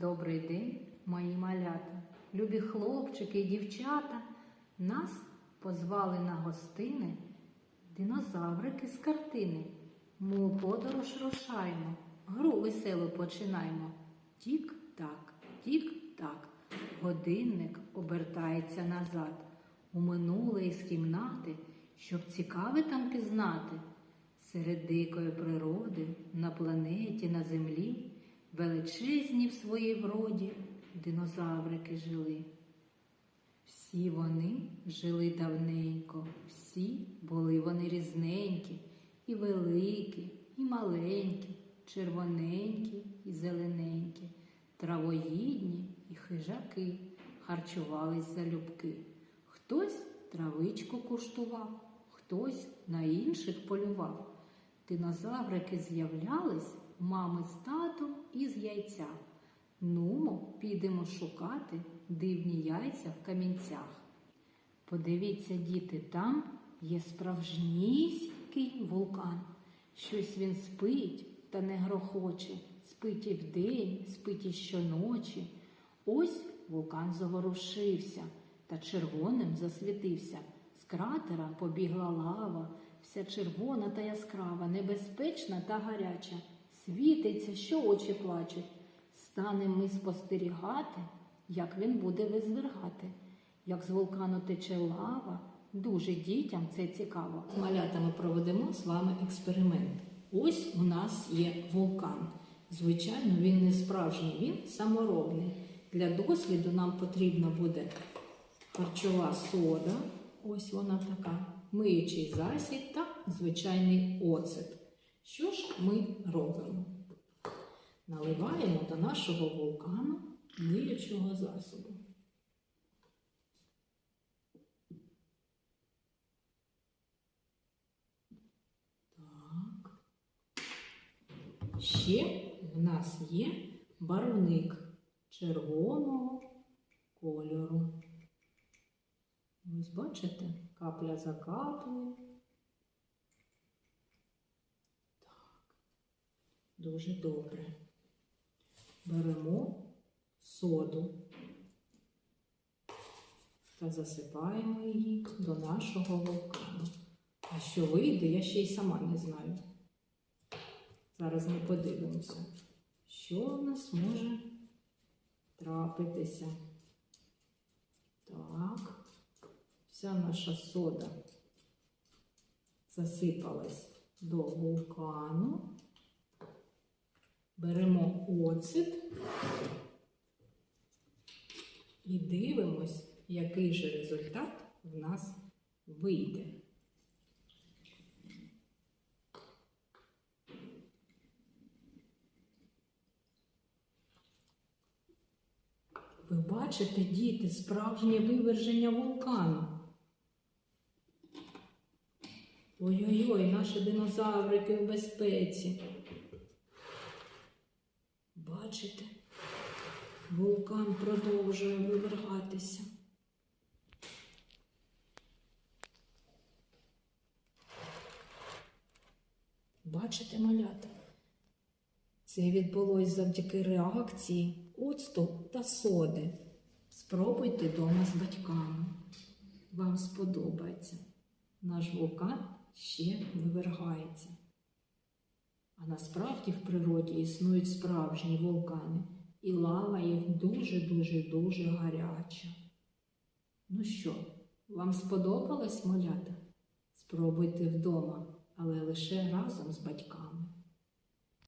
Добрий день, мої малята, любі хлопчики і дівчата. Нас позвали на гостини динозаврики з картини. Ми у подорож рушаємо, гру веселу починаємо. Тік-так, тік-так. Годинник обертається назад. У минуле із кімнати, щоб цікаве там пізнати. Серед дикої природи, на планеті, на землі, величезні в своїй вроді динозаврики жили. Всі вони жили давненько, всі були вони різненькі, і великі, і маленькі, червоненькі і зелененькі, травоїдні і хижаки, харчувались залюбки. Хтось травичку куштував, хтось на інших полював. Динозаврики з'являлись мами з татом із яйця. Нумо, підемо шукати дивні яйця в камінцях. Подивіться, діти, там є справжнісінький вулкан. Щось він спить та не грохоче, спить і вдень, спить і щоночі. Ось вулкан заворушився та червоним засвітився. З кратера побігла лава, вся червона та яскрава, небезпечна та гаряча. Світиться, що очі плачуть. Станемо ми спостерігати, як він буде визвергати. Як з вулкану тече лава, дуже дітям це цікаво. З малятами проведемо з вами експеримент. Ось у нас є вулкан. Звичайно, він не справжній, він саморобний. Для досліду нам потрібна буде харчова сода, ось вона така, миючий засіб та звичайний оцет. Що ж ми робимо? Наливаємо до нашого вулкану миючого засобу. Так. Ще в нас є барвник червоного кольору. Ось бачите, капля за каплею. Дуже добре. Беремо соду та засипаємо її до нашого вулкану. А що вийде, я ще й сама не знаю. Зараз ми подивимося, що в нас може трапитися. Так, вся наша сода засипалась до вулкану. Беремо оцет і дивимось, який же результат в нас вийде. Ви бачите, діти, справжнє виверження вулкану. Ой-ой-ой, наші динозаврики в безпеці. Бачите, вулкан продовжує вивергатися. Бачите, малята? Це відбулось завдяки реакції оцту та соди. Спробуйте вдома з батьками. Вам сподобається. Наш вулкан ще вивергається. А насправді в природі існують справжні вулкани, і лава їх дуже-дуже дуже гаряча. Ну що, вам сподобалось малята? Спробуйте вдома, але лише разом з батьками.